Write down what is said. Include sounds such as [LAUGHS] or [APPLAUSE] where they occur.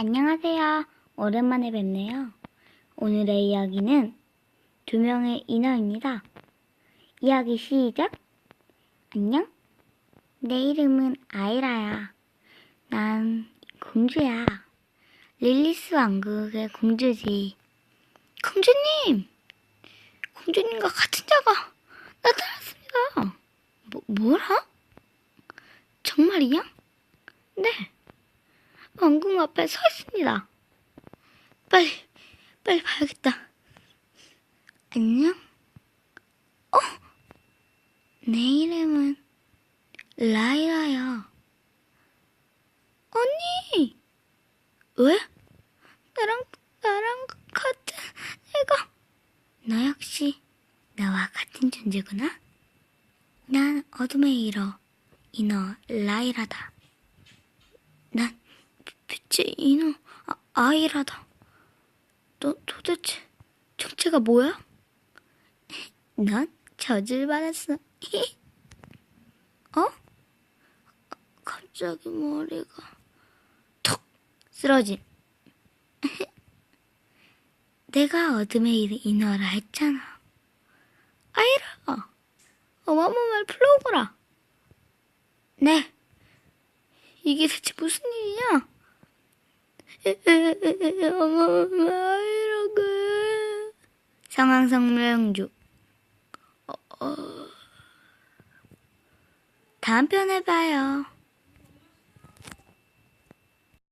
안녕하세요. 오랜만에 뵙네요. 오늘의 이야기는 두 명의 인어입니다. 이야기 시작. 안녕? 내 이름은 아이라야. 난 공주야. 릴리스 왕국의 공주지. 공주님! 공주님과 같은 자가 나타났습니다. 뭐, 뭐라? 정말이야? 네. 왕궁 앞에 서 있습니다. 빨리, 빨리 봐야겠다. 안녕? 어? 내 이름은 라이라야. 언니! 왜? 나랑, 나랑 같은 애가. 너 역시 나와 같은 존재구나? 난 어둠의 일어, 인어 라이라다. 난 인어 아, 아이라다. 너 도대체 정체가 뭐야? 넌 저주를 받았어. [LAUGHS] 어? 갑자기 머리가 톡 쓰러짐. [LAUGHS] 내가 어둠의 일 인어라 했잖아. 아이라, 어마어마말 플로우거라. 네. 이게 대체 무슨 일이냐? 어마어마이라고. 상황성명주. 어, 어. 다음 편에 봐요.